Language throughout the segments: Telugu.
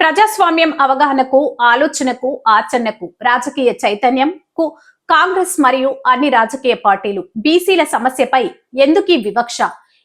ప్రజాస్వామ్యం అవగాహనకు ఆలోచనకు ఆచరణకు రాజకీయ చైతన్యంకు కాంగ్రెస్ మరియు అన్ని రాజకీయ పార్టీలు బీసీల సమస్యపై ఎందుకీ వివక్ష?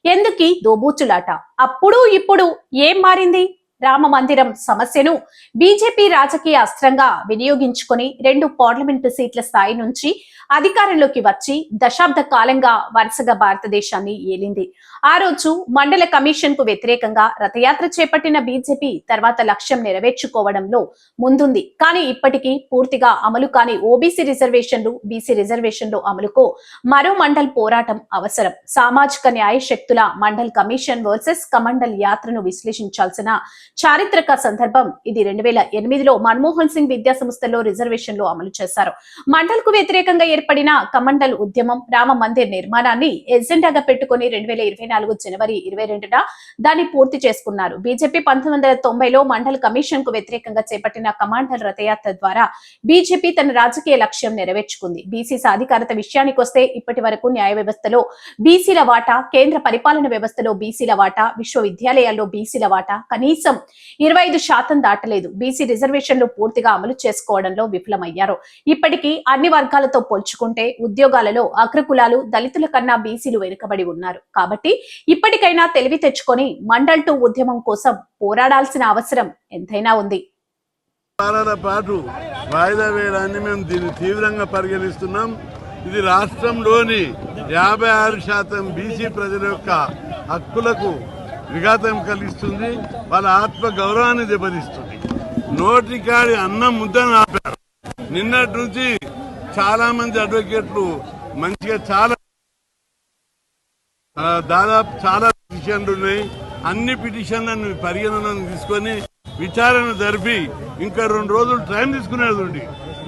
ఎందుకీ దోబూచులాట? అప్పుడు ఇప్పుడు ఏం మారింది? రామ మందిరం సమస్యను బీజేపీ రాజకీయ అస్త్రంగా వినియోగించుకొని రెండు పార్లమెంటు సీట్ల స్థాయి నుంచి అధికారంలోకి వచ్చి దశాబ్ద కాలంగా వరుసగా భారతదేశాన్ని ఏలింది. ఆ రోజు మండల కమిషన్కు వ్యతిరేకంగా రథయాత్ర చేపట్టిన బీజేపీ తర్వాత లక్ష్యం నెరవేర్చుకోవడంలో ముందుంది. కానీ ఇప్పటికీ పూర్తిగా అమలు కాని ఓబీసీ రిజర్వేషన్లు బీసీ రిజర్వేషన్లు అమలుకు మరో మండల్ పోరాటం అవసరం. సామాజిక న్యాయ శక్తుల మండల్ కమిషన్ వర్సెస్ కమండల్ యాత్రను విశ్లేషించాల్సిన చారిత్రక సందర్భం. ఇది రెండు వేల ఎనిమిదిలో మన్మోహన్ సింగ్ విద్యా సంస్థల్లో రిజర్వేషన్లు అమలు చేశారు. మండల్కు వ్యతిరేకంగా ఏర్పడిన కమండల్ ఉద్యమం రామ మందిర్ నిర్మాణాన్ని ఎజెండాగా పెట్టుకుని రెండు వేల ఇరవై నాలుగు జనవరి ఇరవై రెండున దాన్ని పూర్తి చేసుకున్నారు. బీజేపీ పంతొమ్మిది వందల తొంభైలో మండల్ కమిషన్కు వ్యతిరేకంగా చేపట్టిన కమాండల్ రథయాత్ర ద్వారా బీజేపీ తన రాజకీయ లక్ష్యం నెరవేర్చుకుంది. బీసీ సాధికారత విషయానికొస్తే ఇప్పటి వరకు న్యాయ వ్యవస్థలో బీసీల వాటా కేంద్ర పరిపాలన వ్యవస్థలో బీసీల వాటా విశ్వవిద్యాలయాల్లో బీసీల వాటా కనీసం ఇరవై ఐదు శాతం దాటలేదు. బీసీ రిజర్వేషన్లు పూర్తిగా అమలు చేసుకోవడంలో విఫలమయ్యారు. ఇప్పటికీ అన్ని వర్గాలతో పోల్చుకుంటే ఉద్యోగాలలో అగ్రకులాలు దళితుల కన్నా బీసీలు వెనుకబడి ఉన్నారు. కాబట్టి ఇప్పటికైనా తెలివి తెచ్చుకొని మండల్ టూ ఉద్యమం కోసం పోరాడాల్సిన అవసరం ఎంతైనా ఉంది. పాటు వాయిదా వేయడాన్ని మేము దీన్ని తీవ్రంగా పరిగణిస్తున్నాం. ఇది రాష్ట్రంలోని యాభై ఆరు శాతం బీసీ ప్రజల యొక్క హక్కులకు విఘాతం కలిగిస్తుంది వాళ్ళ ఆత్మ గౌరవాన్ని దెబ్బతీస్తుంది. నోటికాడి అన్నం ముద్దను ఆపారు. నిన్నటి నుంచి చాలా మంది అడ్వకేట్లు మంచిగా చాలా దాదాపు చాలా పిటిషన్లు ఉన్నాయి. అన్ని పిటిషన్లను పరిగణనను తీసుకొని విచారణ జరిపి ఇంకా రెండు రోజులు టైం తీసుకునేది ఉంది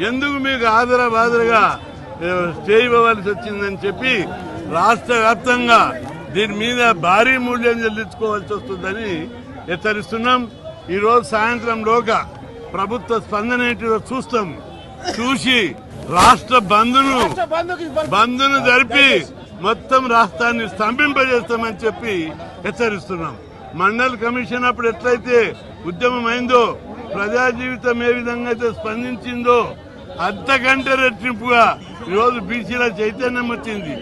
ఎందుకు మీకు ఆదర బాదరగా స్టే ఇవ్వవలసి వచ్చిందని చెప్పి రాష్ట్ర వ్యాప్తంగా దీని మీద భారీ మూల్యం చెల్లించుకోవాల్సి వస్తుందని హెచ్చరిస్తున్నాం. ఈ రోజు సాయంత్రంలోగా ప్రభుత్వ స్పందన ఏంటిదో చూస్తాం. చూసి రాష్ట్ర బంధును బంధును జరిపి మొత్తం రాష్ట్రాన్ని స్తంభింపజేస్తామని చెప్పి హెచ్చరిస్తున్నాం. మండల్ కమిషన్ అప్పుడు ఎట్లయితే ఉద్యమం అయిందో ప్రజా జీవితం ఏ విధంగా అయితే స్పందించిందో అంతకంటే రెట్టింపుగా ఈరోజు బీసీల చైతన్యం వచ్చింది.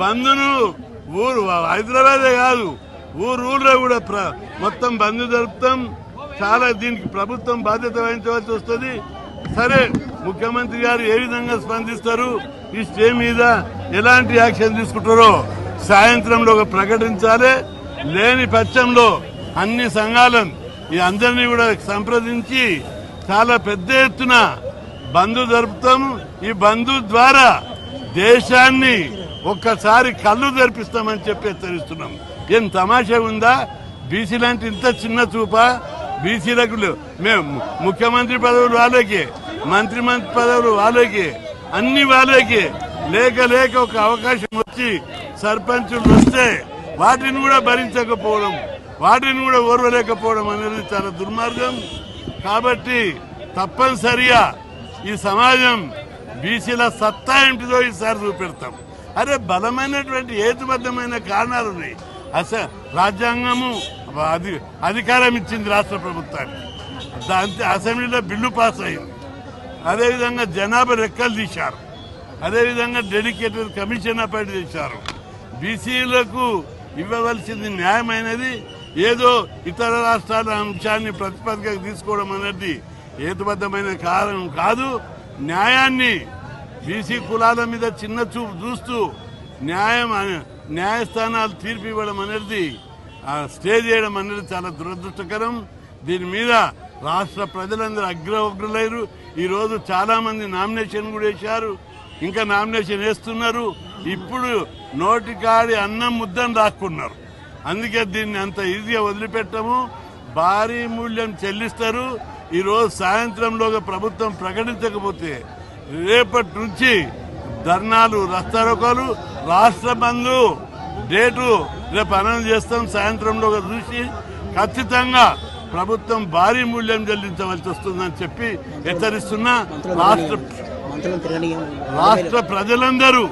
బంధును ఊరు హైదరాబాదే కాదు. ఊరు ఊళ్ళో కూడా ప్ర- మొత్తం బంద్ జరుపుతాం. చాలా దీనికి ప్రభుత్వం బాధ్యత వహించవలసి వస్తుంది. సరే ముఖ్యమంత్రి గారు ఏ విధంగా స్పందిస్తారు? ఈ స్టే మీద ఎలాంటి యాక్షన్ తీసుకుంటారో సాయంత్రంలో ఒక ప్రకటించాలి. లేని పక్షంలో అన్ని సంఘాలను ఈ అందరినీ కూడా సంప్రదించి చాలా పెద్ద ఎత్తున బంధు జరుపుతాం. ఈ బంధు ద్వారా దేశాన్ని ఒక్కసారి కళ్ళు తెరిపిస్తామని చెప్పి హెచ్చరిస్తున్నాం. ఏం తమాషా ఉందా? బీసీ లాంటి ఇంత చిన్న చూపా? బీసీలకు లేవు. మేము ముఖ్యమంత్రి పదవులు వాళ్ళకి మంత్రి మంత్రి పదవులు వాళ్ళకి అన్ని వాళ్ళకి లేక లేక ఒక అవకాశం వచ్చి సర్పంచులు వస్తే వాటిని కూడా భరించకపోవడం వాటిని కూడా ఓర్వలేకపోవడం అనేది చాలా దుర్మార్గం. కాబట్టి తప్పనిసరిగా ఈ సమాజం బీసీల సత్తా ఏంటిదో ఈసారి చూపెడతాం. అరే బలమైనటువంటి హేతుబద్ధమైన కారణాలు ఉన్నాయి. అసలు రాజ్యాంగము అది అధికారం ఇచ్చింది రాష్ట్ర ప్రభుత్వానికి. దాంతో అసెంబ్లీలో బిల్లు పాస్ అయింది. అదేవిధంగా జనాభా లెక్కలు తీశారు. అదేవిధంగా డెడికేటెడ్ కమిషన్ అపాయింట్ చేశారు. బీసీలకు ఇవ్వవలసింది న్యాయమైనది ఏదో ఇతర రాష్ట్రాల అంశాన్ని ప్రతిపాదికగా తీసుకోవడం అనేది హేతుబద్ధమైన కారణం కాదు. న్యాయాన్ని బీసీ కులాల మీద చిన్న చూపు చూస్తూ న్యాయం న్యాయస్థానాలు తీర్పు ఇవ్వడం అనేది స్టే చేయడం అనేది చాలా దురదృష్టకరం. దీని మీద రాష్ట్ర ప్రజలందరూ అగ్రవగ్రులైరు ఈ ఈరోజు చాలామంది నామినేషన్ కూడా వేశారు. ఇంకా నామినేషన్ వేస్తున్నారు. ఇప్పుడు నోటికాడి అన్నం ముద్దని రాక్కున్నారు అందుకే దీన్ని అంత ఈజీగా వదిలిపెట్టము. భారీ మూల్యం చెల్లిస్తారు. ఈరోజు సాయంత్రంలోగా ప్రభుత్వం ప్రకటించకపోతే రేపటి నుంచి ధర్నాలు రస్తారోకాలు రాష్ట్ర బంధు డేటు రేపు అనౌన్స్ చేస్తాం. సాయంత్రంలోగా చూసి ఖచ్చితంగా ప్రభుత్వం భారీ మూల్యం చెల్లించవలసి వస్తుందని చెప్పి హెచ్చరిస్తున్నా. రాష్ట్ర రాష్ట్ర ప్రజలందరూ